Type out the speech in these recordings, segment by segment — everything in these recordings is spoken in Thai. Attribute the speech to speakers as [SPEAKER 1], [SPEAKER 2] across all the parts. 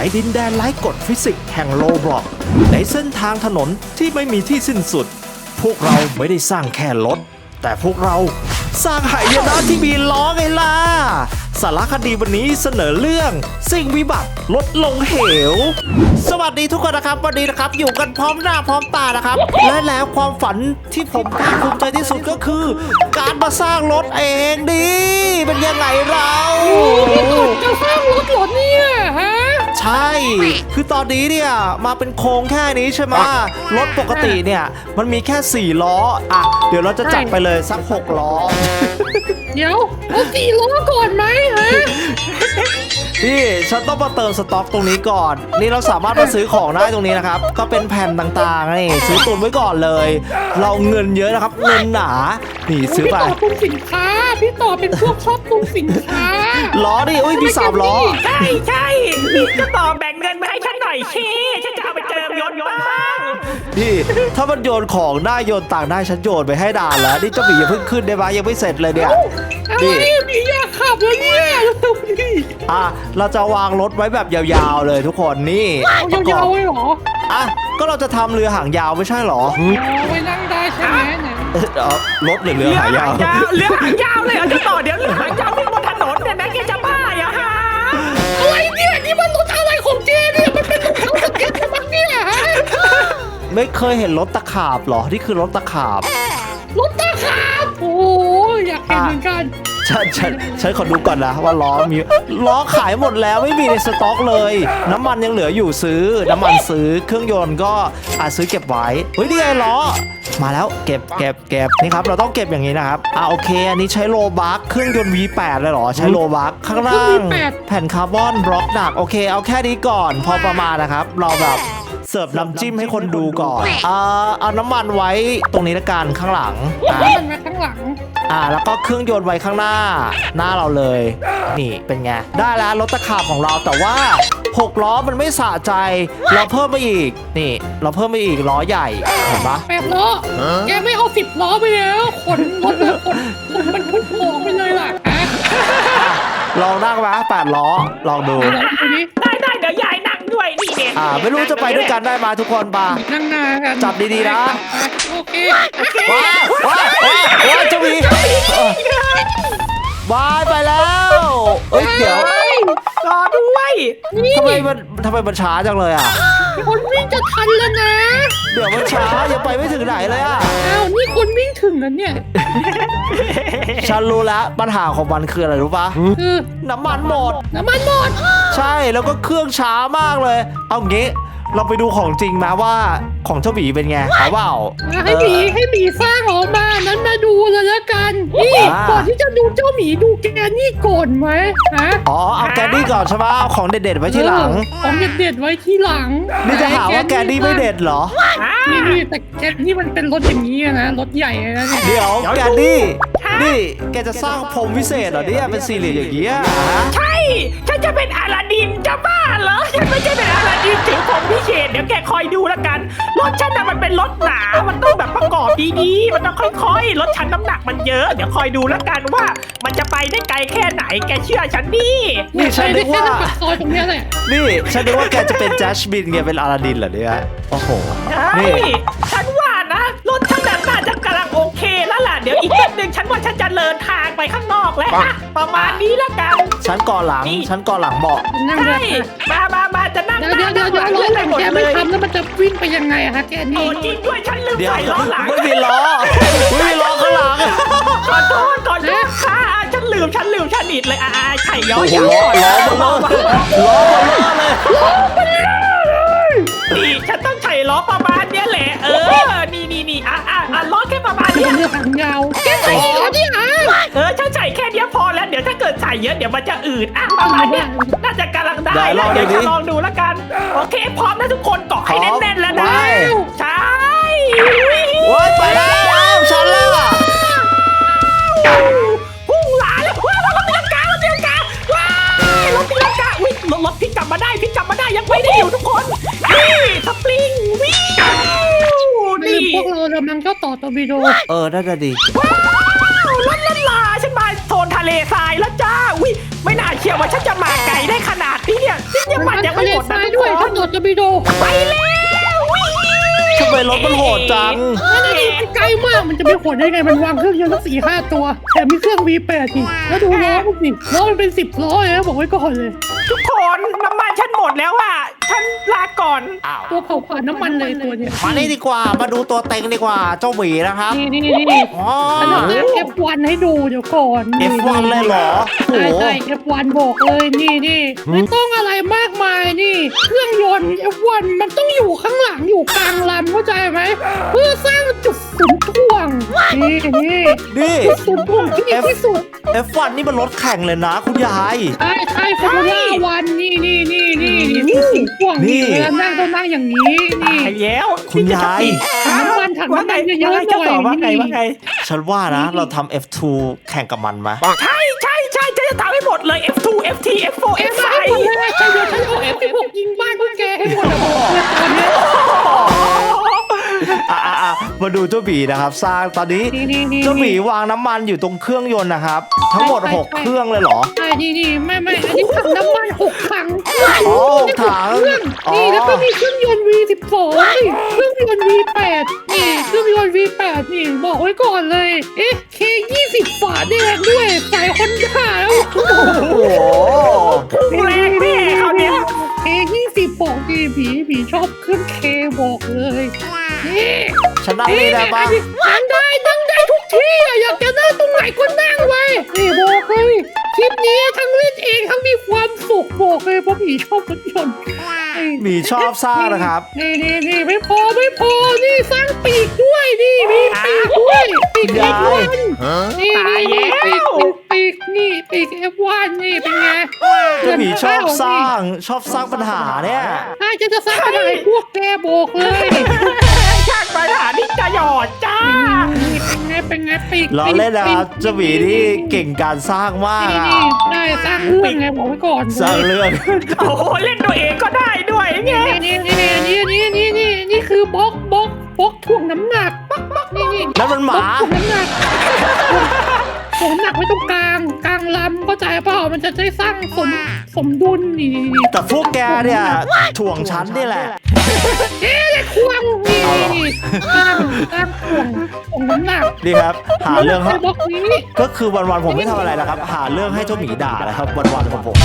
[SPEAKER 1] ในดินแดนไร้กฎฟิสิกส์แห่งโลบล็อก ในเส้นทางถนนที่ไม่มีที่สิ้นสุด พวกเราไม่ได้สร้างแค่รถ แต่พวกเราสร้างหายนะที่มีล้อไงล่ะ สารคดีวันนี้เสนอเรื่อง สิ่งวิบัติลดลงเหว สวัสดีทุกคนนะครับ วันนี้นะครับ อยู่กันพร้อมหน้าพร้อมตานะครับ และแล้วความฝันที่ผมภาคภูมิใจที่สุดก็คือ การมาสร้างรถเองดิเป็นยังไงเรา
[SPEAKER 2] จะสร้างรถเหรอเนี่ย
[SPEAKER 1] ช่ คือตอนนี้เนี่ยมาเป็นโครงแค่นี้ใช่ไหมรถปกติเนี่ยมันมีแค่ 4 ล้อ อะ เดี๋ยวเราจะจัดไปเลยสัก 6 ล้อ
[SPEAKER 2] เดี๋ยวเอาสี่ล้อก่อนไหมฮะ
[SPEAKER 1] นี่ฉันต้องมาเติมสต็อกตรงนี้ก่อน นี่เราสามารถมาซื้อของได้ตรงนี้นะครับ ก็เป็นแผ่นต่างๆนี่ซื้อตุนไว้ก่อนเลย เราเงินเยอะนะครับ เงินหนา นี่ซื้อ
[SPEAKER 2] พี่
[SPEAKER 1] ไป
[SPEAKER 2] ต่อตุงสินค้า พี่ต่อเป็นพวกชอบตุงสินค้า
[SPEAKER 1] ล้อดิอุ้ยมีสามล้อ
[SPEAKER 3] ใช่ใช่พี่ก็ต่อแบ่งเงินมาให้ฉันหน่อยชีฉันจะเอาไปเติมยนต์บ้าง
[SPEAKER 1] นี่ถ้ามันโยนของได้โยนต่างได้ฉันโยนไปให้ดานแล้วนี่เจ้าหมีอย่าเพิ่งขึ้นได้ไหมยังไม่เสร็จเลยเนี่ย
[SPEAKER 2] อะไร
[SPEAKER 1] นี่
[SPEAKER 2] มีอยากขับเลยเนี่ยดูดิ
[SPEAKER 1] อะเราจะวางรถไว้แบบยาวๆเลยทุกคนนี่
[SPEAKER 2] เอายาวๆไว้เหรอ
[SPEAKER 1] อะก็เราจะทำเรือหางยาวไม่ใช่เหรอ
[SPEAKER 2] เอาไว้นั่งได้ใช่ไหมเนี่ย
[SPEAKER 1] เอ่อเอ่อรถหรือเรือ
[SPEAKER 3] เรือ
[SPEAKER 1] หางยา
[SPEAKER 3] หาวงยาว เรือหางยาวเลยเหรอจะต่อเดี๋ยวเรือหางยาววิ่งบนถนนเนี่ยนะแกจะบ้าเหรอฮะ
[SPEAKER 2] อะไรเนี่ยนี่มันรถอะไรของเจเนี่ยมันเป็นรถเขาสเก็ตใช่ไหมเนี่ยฮะ
[SPEAKER 1] ไม่เคยเห็นรถตะขาบเหรอ นี่คือรถตะขาบ
[SPEAKER 2] รถตาขาบโอ้ยอยากเห็นเหมือนกัน
[SPEAKER 1] ฉันฉันฉันขอดูก่อนนะว่าล้อมีล้อขายหมดแล้วไม่มีในสต็อกเลย น้ำมันยังเหลืออยู่ซื้อ น้ำมันซื้อเครื่องยนต์ก็อาจซื้อเก็บไว้เฮ้ยนี่ไงล้อมาแล้วเก็บเก็บเก็บนี่ครับเราต้องเก็บอย่างนี้นะครับอ่าโอเคอันนี้ใช้โลบัคเครื่องยนต์ V8 เลยเหรอใช้โลบัคข้างล่างแผ่นคาร์บอนบล็อกหนักโอเคเอาแค่นี้ก่อนพอประมาณนะครับ เราแบบ เสิร์ฟน้ำจิ้มให้คนดูก่อนอ่าเอาน้ำมันไว้ตรงนี้ละกันข้างหลังอ่า
[SPEAKER 2] มันมาข้างหลัง
[SPEAKER 1] อ่าแล้วก็เครื่องยนต์ไว้ข้างหน้า หน้าเราเลย นี่เป็นไง ได้แล้วรถตะขาบของเราแต่ว่า6ล้อมันไม่สะใจ เราเพิ่มไปอีก นี่ เราเพิ่มไปอีกล้อใหญ่เห็นปะ
[SPEAKER 2] แปดล้อแกไม่เอาสิบล้อไปแล้วขนรถเลยขนขนมันทุกของไปเลยล่ะฮะ
[SPEAKER 1] ลองนั่งไหมแปดล้อลองดู
[SPEAKER 2] เดี๋ยวดูนี้
[SPEAKER 3] ได้ได้เดี๋ยวยายนั่งด้วยนี่เนี่ย
[SPEAKER 1] อ่าไม่รู้จะไปด้วยกันได้ไหมาทุกคนปะ
[SPEAKER 2] นั่งหน้ากัน
[SPEAKER 1] จับดีๆนะ
[SPEAKER 2] โอเคโอเค
[SPEAKER 1] ว้าวว้าวว้าวว้าวเจ้าหมีวายไปแล้วเอ้ยเดี๋ยว
[SPEAKER 3] รอด้วย
[SPEAKER 2] นี่
[SPEAKER 1] ทำไมมันทำไมมันช้าจังเลยอะ
[SPEAKER 2] คนวิ่งจะทันแล้วนะ
[SPEAKER 1] เดี๋ยวมันช้ายังไปไม่ถึงไหนเลยอะ
[SPEAKER 2] อ้าวนี่คนวิ่งถึงแล้วเนี่ย
[SPEAKER 1] ฉันรู้แล้วปัญหาของมันคืออะไรรู้ปะ
[SPEAKER 2] คือ
[SPEAKER 1] น้ำมันหมด
[SPEAKER 2] น้ำมันหมด
[SPEAKER 1] ใช่แล้วก็เครื่องช้ามากเลย เอางี้ เราไปดูของจริงมาว่าของเจ้าหมีเป็นไงเอาเปล่า
[SPEAKER 2] ให้หมีให้หมีสร้างออกมานั้นมาดูเลยละกันนี่
[SPEAKER 1] อ่า
[SPEAKER 2] ก่อนที่จะดูเจ้าหมีดูแกนี่ก่อนไหมฮะ
[SPEAKER 1] อ๋อเอาแกนดี้ก่อนใช่ปะเอาของเด็ดๆไว้ทีหลัง
[SPEAKER 2] เออของเด็ดๆไว้ที่หลัง
[SPEAKER 1] นี่จะหาว่าแกนดี้ไม่เด็ดเหรอ
[SPEAKER 3] อ่า
[SPEAKER 2] นี่นี่แต่แกนี่มันเป็นรถอย่างนี้อะนะรถใหญ่เลยนะเนี่ย
[SPEAKER 1] เดี๋ยว
[SPEAKER 3] เดี๋ยว
[SPEAKER 1] แกนดี้
[SPEAKER 3] ฮะ
[SPEAKER 1] นี่แกจะสร้างพรมวิเศษเหรอเนี่ยเป็นสี่เหลี่ยมอย่างเงี้ยฮะ
[SPEAKER 3] ใช่ฉันจะเป็นอลาดินจะบ้าเหรอ ฉันไม่ใช่เป็นอลา ดินถือผมพิเศษเดี๋ยวแกคอยดูแล้วกัน รถฉันน่ะมันเป็นรถหนา มันต้องแบบประกอบดีๆ มันต้องค่อยๆ รถฉันน้ำหนักมันเยอะ เดี๋ยวคอยดูแล้วกันว่า มันจะไปได้ไกลแค่ไหน แกเชื่อฉันดิ
[SPEAKER 1] นี่ฉันนึกว่า
[SPEAKER 2] แค่ปากซอยตรงเนี้ยแหละ
[SPEAKER 1] นี่ฉันนึกว่าแกจะเป็นแจชบินแกเป็นอลาดินเหรอเนี่ยโอ้โห
[SPEAKER 3] ใช่
[SPEAKER 1] นี่
[SPEAKER 3] ฉันว่านะ รถฉันน่ะน่าจะกำลังโอเคแล้วล่ะ เดี๋ยวอีกแป๊บนึงฉันว่าฉันจะเดินทางไปข้างนอก แล้วอะประมาณนี้แล้วกัน
[SPEAKER 1] ฉันก่อหลัง
[SPEAKER 3] นี่
[SPEAKER 1] ฉันก่อหลังเบาะ
[SPEAKER 2] นั่ง
[SPEAKER 3] ใช่
[SPEAKER 2] เลย
[SPEAKER 3] มามามาจะนั่ง
[SPEAKER 2] เดี๋ยวเดี๋ยวเดี๋ยวเดี๋ยว
[SPEAKER 3] ห
[SPEAKER 2] ล้อหลัง
[SPEAKER 3] หมด
[SPEAKER 2] แก
[SPEAKER 3] เล
[SPEAKER 2] ไม่
[SPEAKER 3] ย
[SPEAKER 2] ทำแล้วมันจะวิ่งไปยังไงอะฮะแก
[SPEAKER 3] โอ้
[SPEAKER 2] นี่
[SPEAKER 3] จริงด้วยฉันลืม
[SPEAKER 1] เดี๋ยว
[SPEAKER 3] ใส่ล้อหลัง
[SPEAKER 1] ไม่มีล้อไม่มีล้อข้างหลัง
[SPEAKER 3] ขอโทษขอโทษค่ะฉันลืมฉันลืมฉันอิดเลยอ่าไข่ย้อ
[SPEAKER 1] โอ้
[SPEAKER 3] น
[SPEAKER 1] โห
[SPEAKER 3] ย้อน
[SPEAKER 1] ล้อล้อมันล้อล้อมันล้อเลย
[SPEAKER 3] นี่ฉันต้องใส่ล้อประมาณเนี้ยแหละ เออ นี่นี่นี่อะอะอะล้อแค่ประมาณ
[SPEAKER 2] เรื
[SPEAKER 3] เนี้ย
[SPEAKER 2] อหางยาวแกใเกิ
[SPEAKER 3] ดใส่เยอะเดี๋ยวมันจะอืดอะประมาณเนี้ยน่าจะกำลังได้แล้วเดี๋ยวจะลองดูแล้วกัน โอเคพร้อมนะทุกคนเกาะให้แน่นๆแล้วนะใช่
[SPEAKER 1] โอ้ยไปแล้วฉันแล้ว
[SPEAKER 3] พุ่งหลาแล้วว้าวรถตีลังการถตีลังกาว้ายรถตีลังกาอุ้ยรถรถพลิกกลับมาได้พลิกกลับมาได้ยังไม่ได้อยู่ทุกคนนี่สปริงวิว
[SPEAKER 2] นี่
[SPEAKER 3] นี่
[SPEAKER 2] พวกเรากำลังก็ต่อตอร์ปิโด
[SPEAKER 1] เออน่าจะดี
[SPEAKER 3] ว้าวลันลันลาฉันมา โซนทะเลทรายแล้วจ้า อุ้ยไม่น่าเชื่อว่าฉันจะมาไกลได้ขนาดนี้เนี่ยนี่ยังมันยังไม่หมด
[SPEAKER 2] ทะ
[SPEAKER 3] นะ
[SPEAKER 2] เลทราย
[SPEAKER 3] ทุก
[SPEAKER 2] ด้วย
[SPEAKER 3] ค
[SPEAKER 2] ถ
[SPEAKER 3] น
[SPEAKER 2] นนจะมีโด
[SPEAKER 3] ไปแล้ววิ่ง
[SPEAKER 1] ทำไมรถมันโหดจัง
[SPEAKER 2] นั่นน่ะดิมันไกลมากมันจะไม่ขนได้ไงมันวางเครื่องยนต์ตั้งสี่ห้าตัวแถมมีเครื่อง V8 อีกแล้วดูล้อมันสิล้อมันเป็นสิบล้อเลยนะบอกไว้ก่อนเลย
[SPEAKER 3] ทุกคนน้ำมันฉันหมดแล้วอะ ฉันลาก่อน
[SPEAKER 1] อ้าว
[SPEAKER 2] ตัวเผาผ่านน้ำมันเลยตัวเนี้ย
[SPEAKER 1] มานี่ดีกว่ามาดูตัวเต็งดีกว่าเจ้าหมีนะครับ
[SPEAKER 2] นี่นี่นี่
[SPEAKER 1] อ๋อ
[SPEAKER 2] ขนาด F1 ให้ดูเดี๋ยวก่อน
[SPEAKER 1] F1 เลยเหรอโอ้
[SPEAKER 2] ใช่
[SPEAKER 1] โห
[SPEAKER 2] ใช่ F1 บอกเลยนี่นี่ไม่ต้องอะไรมากมายนี่ เครื่องยนต์ F1 มันต้องอยู่ข้างหลังอยู่กลางลำเข้าใจไหมเพื่อสร้างจุดศูนย์ถ่วงนี่นี่
[SPEAKER 1] นี่
[SPEAKER 2] จุดศูนย์ถ่วงที่ดีที่สุด
[SPEAKER 1] F1 นี่มันรถแข่งเลยนะ คุณยาย
[SPEAKER 2] ใช่ใช่ฟอร์มูล่าวันนี่นี่นี่นี่นี่จุดศูนย์ถ่วง
[SPEAKER 1] นี่
[SPEAKER 2] นี่เวลานั่งต้องนั่งอย่างนี้นี่
[SPEAKER 3] ไปแล้ว
[SPEAKER 1] คุณยาย
[SPEAKER 2] ถังน้ำมันถัง
[SPEAKER 3] ว่า
[SPEAKER 2] น้ำ
[SPEAKER 3] ไง
[SPEAKER 2] มันเยอะ
[SPEAKER 3] ว่า
[SPEAKER 2] ๆ
[SPEAKER 3] ไง
[SPEAKER 2] ห
[SPEAKER 3] เจ้า
[SPEAKER 2] น่อย
[SPEAKER 3] ต่อว่าไง
[SPEAKER 2] นี่
[SPEAKER 3] ว่าไง
[SPEAKER 1] ฉันว่านะ เราทำ F2 แข่งกับมันไหม
[SPEAKER 3] ใช่ใช่ใช่ฉันจะทำให้หมดเลย F2 FT F4
[SPEAKER 2] เอ็ม
[SPEAKER 3] F5
[SPEAKER 2] ไอ้คนแรกฉันเดี๋ยวฉันเอาเอฟสิบหกยิงบ้านพวกแกให้หมดอะบอกเลยตอนเนี้ย
[SPEAKER 1] อะอะอะมาดูเจ้าหมีนะครับ สร้างตอนนี้
[SPEAKER 2] นี่นี่นี่
[SPEAKER 1] เจ้าหมีวางน้ำมันอยู่ตรงเครื่องยนต์นะครับ ทั้งหมด 6 เครื่องเลยเหรอ
[SPEAKER 2] ใช่นี่นี่ไม่ไม่อันนี้ถังน้ำมันหกถัง
[SPEAKER 1] อ๋อหกถัง
[SPEAKER 2] เครื่อง
[SPEAKER 1] อ๋อ
[SPEAKER 2] นี่แล้วก็มีเครื่องยนต์ V12 นี่เครื่องยนต์ V8 นี่เครื่องยนต์ V8 นี่บอกไว้ก่อนเลย เอ๊ะ K20 ฝาแดงด้วยสายคอนด้าแล้ว
[SPEAKER 1] โอ้โห
[SPEAKER 3] พุ่งแรงแน่คราวเนี้ย
[SPEAKER 2] K20 บอกดีผีผีชอบเครื่อง K บอกเลย นี่
[SPEAKER 1] ฉันนั่งนี่ได้ปะ
[SPEAKER 2] นั่งได้นั่งได้ทุกที่อะอยากจะนั่งตรงไหนก็นั่งไว้นี่บอกเลยคลิปนี้ทั้งเล่นเองทั้งมีความสุขบอกเลยเพราะผีชอบรถยนต์นี่
[SPEAKER 1] หมีชอบสร้างนะครับ
[SPEAKER 2] นี่นี่นี่ไม่พอไม่พอนี่สร้างปีกด้วยนี่มีปีกด้วยปีก
[SPEAKER 1] ยาย
[SPEAKER 2] F1 นี่นี่นี่ปีกปีกนี่ปีก F1 นี่เป็นไง
[SPEAKER 1] เจ้าหมีชอบสร้างชอบสร้างปัญหาเนี่ย
[SPEAKER 2] ถ้าจะจะสร้างอะไรพวกแกบอกเลย
[SPEAKER 3] ช่างปหาที่จะหยอดจ้า
[SPEAKER 2] เป็นไงเป็นไงปิก
[SPEAKER 1] เราเล่นนะครับเจมี่ที่เก่งการสร้างมากอะ
[SPEAKER 2] ได้สร้างเรื่องไงบอกไว้ก่อน
[SPEAKER 1] สร้างเรื่อง
[SPEAKER 3] โอ้โหเล่นตัวเองก็ได้ด้วยไง
[SPEAKER 2] นี่นี่นี่นี่นี่นี่นี่คือบล็อกบล็อกบล็อกถ่วงน้ำหนักบล็อกบล็อก
[SPEAKER 1] นี่นี่แล้วมันหมา
[SPEAKER 2] ถ่วงน้ำหนักถ่วงน้ำหนักไว้ตรงกลา กลางลำเข้าใจเปล่ามันจะได้สร้างสมสมดุลนี่นี่นี่
[SPEAKER 1] แต่พวกแกเนี่ยถ่วงฉันนี่แหละ
[SPEAKER 2] เอ๊ะได้ถ่วงนี่นี่นี่สร้างสร้างถ่วงถ่วงน้ำหนัก
[SPEAKER 1] นี่ครับ หาเรื่อง
[SPEAKER 2] ให้
[SPEAKER 1] ให้
[SPEAKER 2] บล็อกนี้
[SPEAKER 1] ก็คือวันๆผมไม่ทำอะไรนะครับ หาเรื่องให้เจ้าหมีด่านะครับ วันๆของผม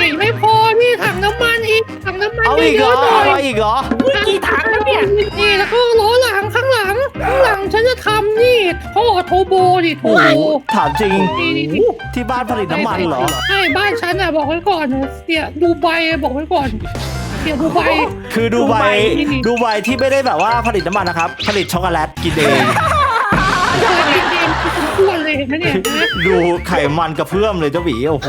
[SPEAKER 2] นี่ไม่พอพี่ถังน้ำมันอีกถังน้ำมัน
[SPEAKER 1] เอาอีกเห
[SPEAKER 2] เย
[SPEAKER 1] รอ
[SPEAKER 2] อะๆหน่อ
[SPEAKER 1] เอา
[SPEAKER 2] ย
[SPEAKER 1] อีกเหรอ
[SPEAKER 3] กี่ถังแล้วเนี่ย
[SPEAKER 2] นี่แล้วก็ล้ ท่อโทโบดิโท
[SPEAKER 1] โอ้โห
[SPEAKER 2] โบ
[SPEAKER 1] ถามจริง
[SPEAKER 2] นี่นี่นี่
[SPEAKER 1] ที่บ้านผลิตน้ำมันเหรอ
[SPEAKER 2] ใช่บ้านฉันอะบอกไว้ก่อนนะเสียดูไบบอกไว้ก่อนเสียดูไบ
[SPEAKER 1] คือดูใบ
[SPEAKER 2] ดูใบ
[SPEAKER 1] ดูใบที่ไม่ได้แบบว่าผลิตน้ำมันนะครับ ผลิตช็อกโกแลตกินเอง
[SPEAKER 2] เกิดเองเองคุณอ้วน เลยเห็นไหมเนี่ยนะ
[SPEAKER 1] ดูไขมันกระเพื่อมเลยเจ้าหมีโอ้โห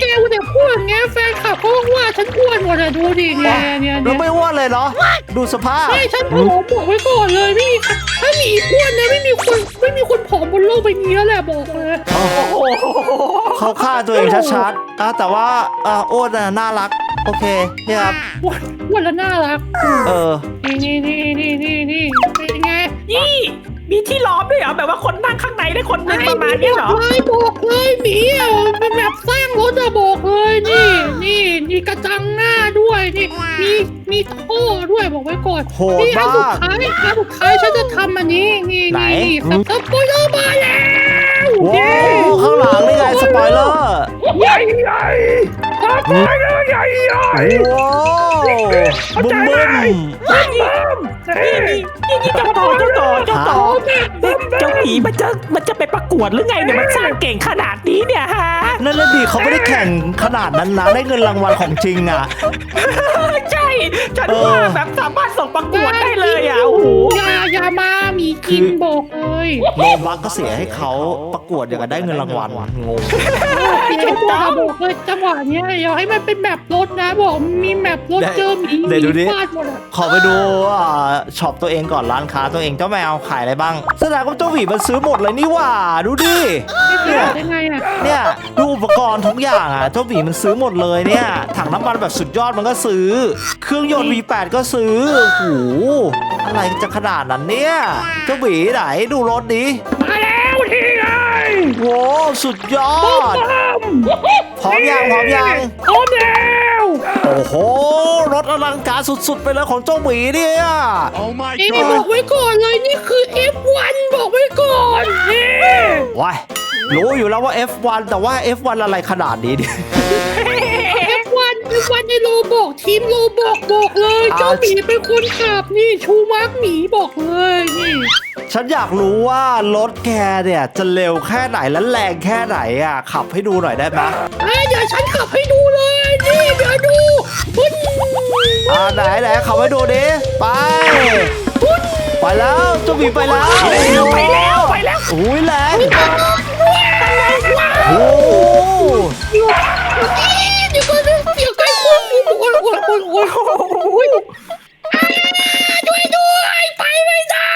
[SPEAKER 2] แกเนี่ยพูดอย่างเงี้ยแฟนคลับเขาว่าฉันอ้วนหมดอะดูดิเนี่ยเนี่ย
[SPEAKER 1] เรา
[SPEAKER 2] เนี่ย
[SPEAKER 1] ไม่อ้วนเลยเนาะดูสภาพ
[SPEAKER 2] ใช่ฉันผอมบอกไว้ก่อนเลยไม่มีใครถ้ามีอ้วนนะไม่มีคนไม่มีคนผอมบนโลกใบนี้แล้วแหละบอกเลย
[SPEAKER 3] โอ้โห
[SPEAKER 1] เขาฆ่าตัวเองชัดๆอะแต่ว่าอะอ้วนน่ะน่ารัก โอเคเนี่ยครับ
[SPEAKER 2] อ้วนอ้วนแล้วน่ารัก
[SPEAKER 1] เออ
[SPEAKER 2] นี่นี่นี่นี่นี่นี่เป็นไง
[SPEAKER 3] นี่ มีที่ล้อมด้วยเหรอแบบว่าคนนั่งข้างในได้คนหนึงประมาณเนี้ยเหรอ
[SPEAKER 2] เลยบอกเลยหมีอะเป็นแบบสร้างรถอะบอกเลยนี่ นี่นี่กระจังหน้าด้วยนี่มีมีท่อด้วยบอกไว้ก่อน
[SPEAKER 1] โหด
[SPEAKER 2] นี่อันสุด
[SPEAKER 1] มาก
[SPEAKER 2] ท้ายอันสุดท้ายฉันจะทำอันนี้นี่
[SPEAKER 1] ไหน
[SPEAKER 2] นี่นี่สปอยเลอร์มาแล้ว
[SPEAKER 1] ว้าวข้างหลังนี่ไงสปอยเลอร์
[SPEAKER 2] ใหญ่ใหญ่สปอยเลอร์ใหญ่ใหญ่
[SPEAKER 1] ว้าวบึ้มบึ้ม
[SPEAKER 3] นี่นี่ นี่นี่เจ้าต่อเจ้าต่อเจ้าต่อเอ๊ะเจ้าหมีมันจะมันจะไปประกวดหรือไงเนี่ยมันสร้างเก่งขนาดนี้เนี่ยฮะ
[SPEAKER 1] นั่นน่ะดิเขาไม่ได้แข่งขนาดนั้นนะได้เงินรางวัลของจริงอะ
[SPEAKER 3] ใช่ฉัน
[SPEAKER 1] เออ
[SPEAKER 3] ว่าแบบสามารถส่งประกวดได้เลยอะโอ้โห
[SPEAKER 2] อย่าอย่ามามีกินบอกเลย
[SPEAKER 1] โลบักก็เสียให้เขาประกวดอย่างกับได้เงินรางวัลงง
[SPEAKER 2] เสียตัวบอกเลยจังหวะเนี้ยอย่าให้มันเป็นแมปรถนะบอกมีแมปรถเจอหมีห
[SPEAKER 1] เดี๋ยวดูดิ
[SPEAKER 2] มีฟาดหมดอะ
[SPEAKER 1] ขอไปดูอ่าช็อปตัวเองก่อนร้านค้าตัวเองเจ้าแมวขายอะไรบ้างแสดงว่าเจ้าหวีมันซื้อหมดเลยนี่หว่า ดูดิ
[SPEAKER 2] ไม่ขนาดได้ไงอะ
[SPEAKER 1] เนี่ยดูอุปกรณ์ทุกอย่างอะเจ้าหวีมันซื้อหมดเลยเนี่ย ถังน้ำมันแบบสุดยอดมันก็ซื้อ เครื่องยนต์ V8 ก็ซื้อโอ้โหอะไรจะขนาดนั้นเนี่ย เจ้าหวีไหนดูรถดิ
[SPEAKER 2] มาแล้วทีเลย
[SPEAKER 1] โว้สุดยอ
[SPEAKER 2] ป้อม
[SPEAKER 1] ด
[SPEAKER 2] ป้อม
[SPEAKER 1] พร้อมยังพร้อมยัง
[SPEAKER 2] พร้อมแล้ว
[SPEAKER 1] โอ้โห รถอลังการสุดๆ ไปเลยของเจ้าหมีเนี่ย
[SPEAKER 4] Oh my
[SPEAKER 2] เอ้บ
[SPEAKER 4] god!
[SPEAKER 2] อกไว้ก่อนเลยนี่คือ F1 บอกไว้ก่อนนี่
[SPEAKER 1] ว้ายรู้อยู่แล้วว่า F1 แต่ว่า F1 อะไรขนาดนี้ดิ
[SPEAKER 2] F1 F1 ในโลบอกทีมโลบอกบอกเลย
[SPEAKER 1] อ่า
[SPEAKER 2] เจ้าหมีเป็นคนขับนี่ชูมาร์กหมีบอกเลยนี่
[SPEAKER 1] ฉันอยากรู้ว่ารถแกเนี่ยจะเร็วแค่ไหนและแรงแค่ไหนอะขับให้ดูหน่อยได้ไหม
[SPEAKER 2] เอ้ยเดี๋ยวฉันขับให้ดูเลยนี่เดี๋ยวดูปุ้น
[SPEAKER 1] อ่าไหนไหนขับให้ดูดิไปไปแล้วเจ้าหมีไปแล้ว
[SPEAKER 3] ไปแล้วไปแล้ว
[SPEAKER 1] อุ้ยแรง
[SPEAKER 2] ว้าว
[SPEAKER 1] โอ้
[SPEAKER 2] ยโอ้ยโอ้ยโอ้ยโอ้ยช่วยด้วยไปไม่ได้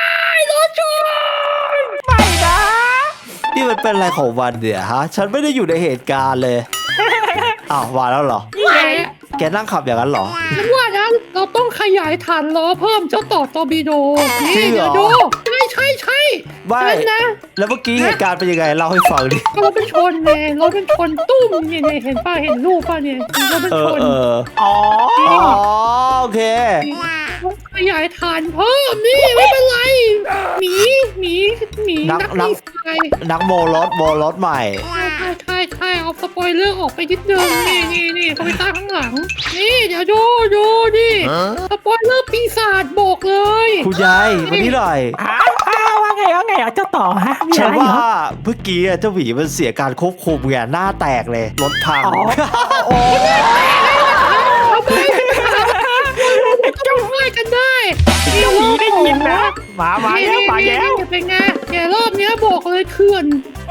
[SPEAKER 2] รถชน
[SPEAKER 3] ไปนะ
[SPEAKER 1] นี่มันเป็นอะไรของวันเนี่ยฮะ ฉันไม่ได้อยู่ในเหตุการณ์เลย อ้าวมาแล้วเหรอ
[SPEAKER 3] นี่ไง
[SPEAKER 1] แกนั่งขับอย่างนั้นเหรอ
[SPEAKER 2] ฉันว่านะเราต้องขยายฐานล้อเพิ่มเจ้าต่อตอร์บิโด
[SPEAKER 1] จริ
[SPEAKER 2] นี่
[SPEAKER 1] งเหร
[SPEAKER 2] เดี๋ยวดูใช่ใช่ใช่
[SPEAKER 1] ไม่
[SPEAKER 2] ฉันนะ
[SPEAKER 1] แล้วเมื่อกี้เหตุการณ์เป็นยังไงเล่าให้ฟังดิ
[SPEAKER 2] รถเป็นชนไงรถเป็นชนตุ้มเนี่ยเนี่ยเห็นป่ะเห็นรูปป่ะเนี่ยรถเป็น
[SPEAKER 1] เอ
[SPEAKER 2] ช
[SPEAKER 1] อนเออ
[SPEAKER 3] อ๋อ
[SPEAKER 1] อ๋อโอเค
[SPEAKER 2] ขยายฐานเพิ่มนี่ไม่เป็นไรหมีหมีหมี
[SPEAKER 1] นัก
[SPEAKER 2] นัก
[SPEAKER 1] นัก
[SPEAKER 2] ดีไซน์
[SPEAKER 1] นักโมรถโมรถใหม่
[SPEAKER 2] ใช่ใช่ใช่ใช่เอาสปอยเลอร์ออกไปนิดนึงนี่นี่นี่เขาไปตั้งข้างหลัง นี่เดี๋ยวดูดูนี่สปอยเลอร์ปีศาจบอกเลย
[SPEAKER 1] คุณยายวันนี้หน่อย
[SPEAKER 3] ฮะอ้าวว่า ไงว่าไงเอาเจ้าต่อฮะมี
[SPEAKER 1] ฉั
[SPEAKER 3] อะ
[SPEAKER 1] น
[SPEAKER 3] ไร
[SPEAKER 1] ว่า
[SPEAKER 3] เหรอ
[SPEAKER 1] เมื่อกี้อะเจ้าหวีมันเสียการควบคุมไงหน้าแตกเลยรถพัง
[SPEAKER 3] อ๋อ
[SPEAKER 2] เอาไปเจ้าช่วยกันได้
[SPEAKER 3] เจ้าหมีได้ยินนะมามาแล้วมาแล้ว
[SPEAKER 2] เป็นไงแกรอบเนี้ยบอกเลยเถื่อน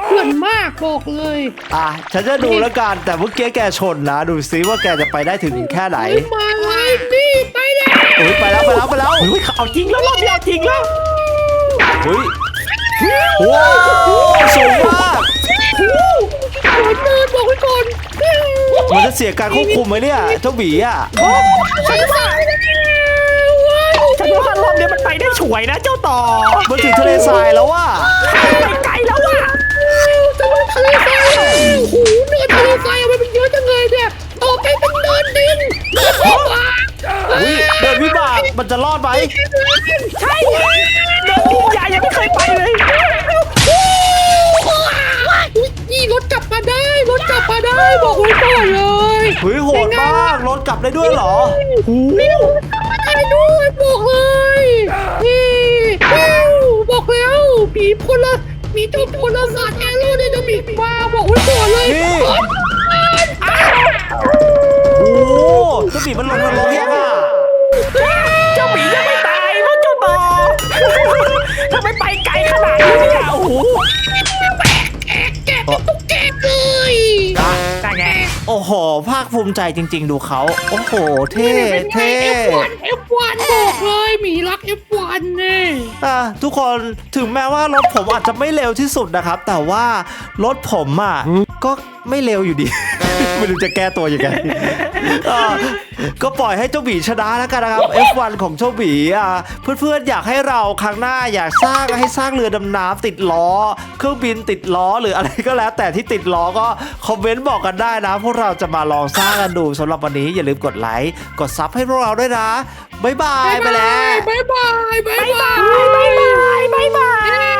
[SPEAKER 2] เถื่อนมากบอกเลย
[SPEAKER 1] อะฉันจะดูแล้วกันแต่เมื่อกี้แกชนนะดูซิว่าแกจะไปได้ถึงแค่ไหน
[SPEAKER 2] เฮ้ยมาไลฟ์นี่ไปแล้ว
[SPEAKER 1] อุ้ยไปแล้วไปแล้วไปแล้ว
[SPEAKER 3] อุ้ยเอาจริงแล้วรอบนี้เอาจริงแล้ว
[SPEAKER 1] อุ้ย ว้าวสูงมาก
[SPEAKER 2] โดนเดินบอกไว้ก่อน
[SPEAKER 1] มันจะเสียการควบคุมไหมเนี่ยเจ้าหวีอะ
[SPEAKER 2] ฉันสั่า
[SPEAKER 3] ฉันว่ารอบนี้มันไปได้ฉวยนะเจ้าต่อ
[SPEAKER 1] มันถึงทะเลทรายแล้วว่ะ
[SPEAKER 3] ไปไกลแล้วว่ะ
[SPEAKER 2] จะลงทะเลทรายโอ้โหเนินทะเลทรายมันเป็นเยอะจังเลยเนี่ยต่อไปเป็นเนินดินเนินวิบาก
[SPEAKER 1] เดินวิบากมันจะรอดไหม
[SPEAKER 3] ใช่เดินดินใหญ่ยังไม่เคยไป
[SPEAKER 1] ได้ด้วยเหรอ
[SPEAKER 2] นี่มาได้ด้วยบอกเลยนี่บอกแล้วผีพลมีเจ้าพลศาสตร์แอโรไดนามิกมาบอกไว้ก่อนเลย
[SPEAKER 1] นี่โอ้โหเจ้าหวีมันลงนรกยังอะ
[SPEAKER 3] เจ้าหมียังไม่ตายเพราะเจ้าต่อทำไมไปไกลขนาดนี้เนี่ยโอ้โห
[SPEAKER 2] แกะเป็นตุ๊กแกเลย
[SPEAKER 3] ได้ไง
[SPEAKER 1] โอ้โห ภาคภูมิใจจริง ๆ ดูเขา โอ้โห เท่
[SPEAKER 2] เป็นไง
[SPEAKER 1] เท่
[SPEAKER 2] F1 F1 บอกเลยหมีรัก F1 เนี่ย
[SPEAKER 1] อะทุกคนถึงแม้ว่ารถผมอาจจะไม่เร็วที่สุดนะครับ แต่ว่ารถผมอะก็ไม่เร็วอยู่ดี ไม่รู้จะแก้ตัวยังไงอะก็ปล่อยให้เจ้าหมีชนะแล้วกันนะครับ F1 ของเจ้าหมีอะเพื่อนๆอยากให้เราครั้งหน้าอยากสร้างให้สร้างเรือดำน้ำติดล้อ เครื่องบินติดล้อหรืออะไรก็แล้ว แต่ที่ติดล้อก็คอมเมนต์บอกกันได้นะพวกเราจะมาลองสร้างกันดูสำหรับวันนี้อย่าลืมกดไลค์กดซับให้พวกเราด้วยนะบ๊ายบายไปแล้ว
[SPEAKER 2] บายบายบายบาย
[SPEAKER 3] บายบายบายบายบาย